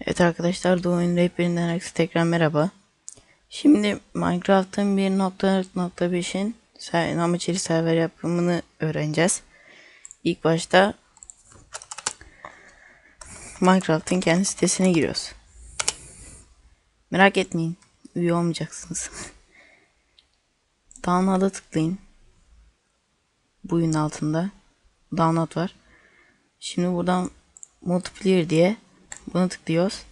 Evet arkadaşlar Doğu Oyun Rehberinden herkese tekrar merhaba. Şimdi Minecraft'ın 1.4.5'in ser- ama içeri server yapımını öğreneceğiz. İlk başta Minecraft'ın kendi sitesine giriyoruz. Merak etmeyin. Üye olmayacaksınız. Download'a tıklayın. Bu oyunun altında. Download var. Şimdi buradan multiplayer diye buna tıklıyoruz.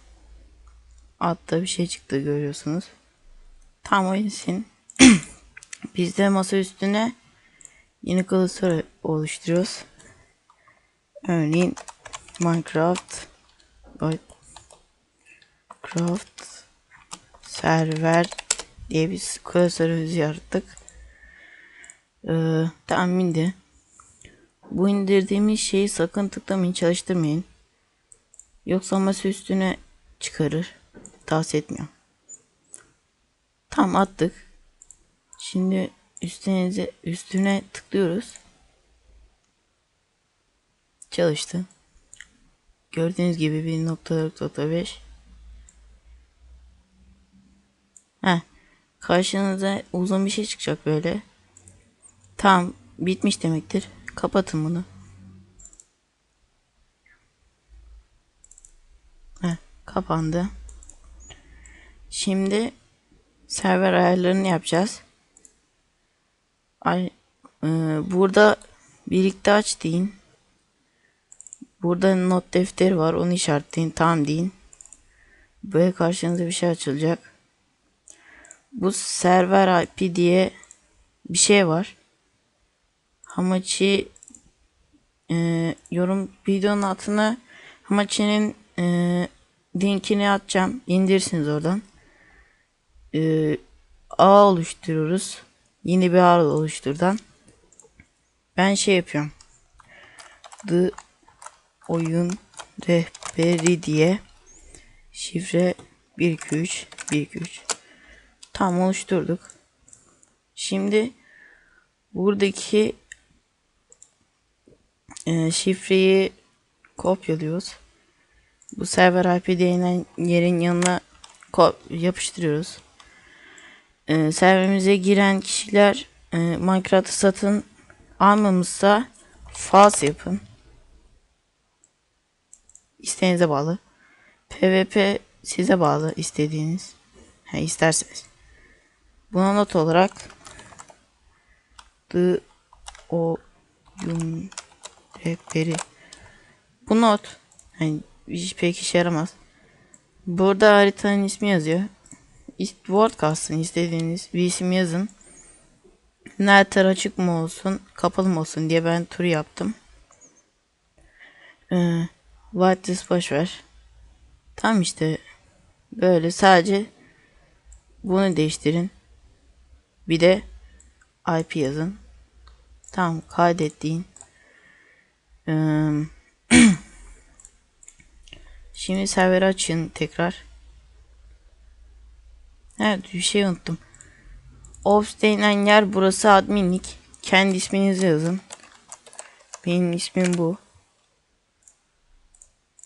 Altta bir şey çıktı görüyorsunuz. Tam oyun için. Biz de masa üstüne yeni klasör oluşturuyoruz. Örneğin Minecraft Minecraft server diye bir klasörümüzü yarattık. Ee, tahmindi. Bu indirdiğimiz şeyi sakın tıklamayın çalıştırmayın. Yoksa masa üstüne çıkarır. Tavsiye etmiyorum. Tam attık. Şimdi üstüne, üstüne tıklıyoruz. Çalıştı. Gördüğünüz gibi 1.4.5 Heh. Karşınıza uzun bir şey çıkacak böyle. Tam bitmiş demektir. Kapatın bunu. Heh, kapandı. Şimdi server ayarlarını yapacağız. Ay, e, burada birlikte aç deyin. Burada not defteri var. Onu işaretleyin. Tamam deyin. Böyle karşınıza bir şey açılacak. Bu server IP diye bir şey var. Hamachi e, yorum videonun altına Hamachi'nin e, linkini atacağım. İndirsiniz oradan. E, ağ oluşturuyoruz. Yeni bir ağ oluşturdan. Ben şey yapıyorum. The oyun rehberi diye şifre 123 123 tam oluşturduk. Şimdi buradaki e, şifreyi kopyalıyoruz. Bu server IP denilen yerin yanına yapıştırıyoruz. E, serverimize giren kişiler e, Minecraft'ı satın almamışsa false yapın. İsteğinize bağlı. PvP size bağlı istediğiniz. Ha, isterseniz. Buna not olarak the oyun rehberi. Bu not yani hiç pek işe yaramaz. Burada haritanın ismi yazıyor. Word kalsın istediğiniz bir isim yazın. Nether açık mı olsun, kapalı mı olsun diye ben tur yaptım. Ee, Whitelist boşver. Tam işte böyle sadece bunu değiştirin. Bir de IP yazın. Tamam kaydettiğin. Ee, Şimdi serveri açın tekrar. Evet bir şey unuttum. Ops denilen yer burası adminlik. Kendi isminizi yazın. Benim ismim bu.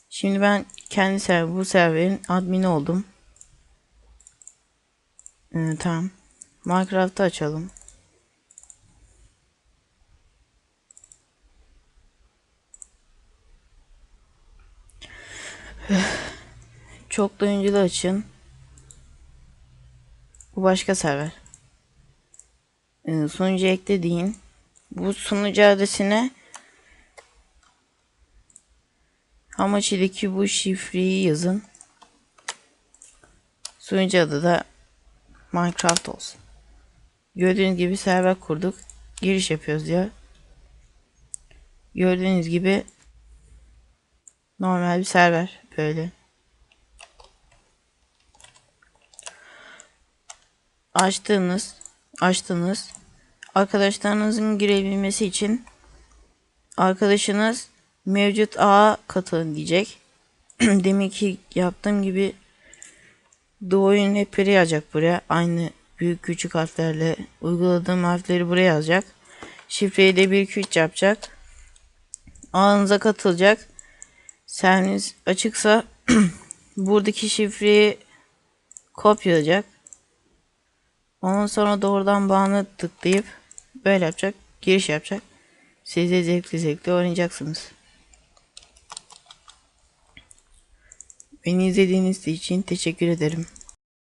Şimdi ben kendi server, bu serverin admini oldum. Ee, tamam. Minecraft'ı açalım. Çok önceli açın. Bu başka server. Ee, sunucu ekle deyin. Bu sunucu adresine Hamachi'deki bu şifreyi yazın. Sunucu adı da Minecraft olsun. Gördüğünüz gibi server kurduk. Giriş yapıyoruz ya. Gördüğünüz gibi normal bir server böyle. Açtığınız, açtınız. Arkadaşlarınızın girebilmesi için arkadaşınız mevcut ağa katılın diyecek. Demek ki yaptığım gibi doğuyun hepleri yazacak buraya. Aynı büyük küçük harflerle uyguladığım harfleri buraya yazacak. Şifreyi de 1 2 3 yapacak. Ağınıza katılacak. Serviniz açıksa buradaki şifreyi kopyalayacak. Ondan sonra doğrudan bağını tıklayıp böyle yapacak. Giriş yapacak. Siz de zevkli zevkli oynayacaksınız. Beni izlediğiniz için teşekkür ederim.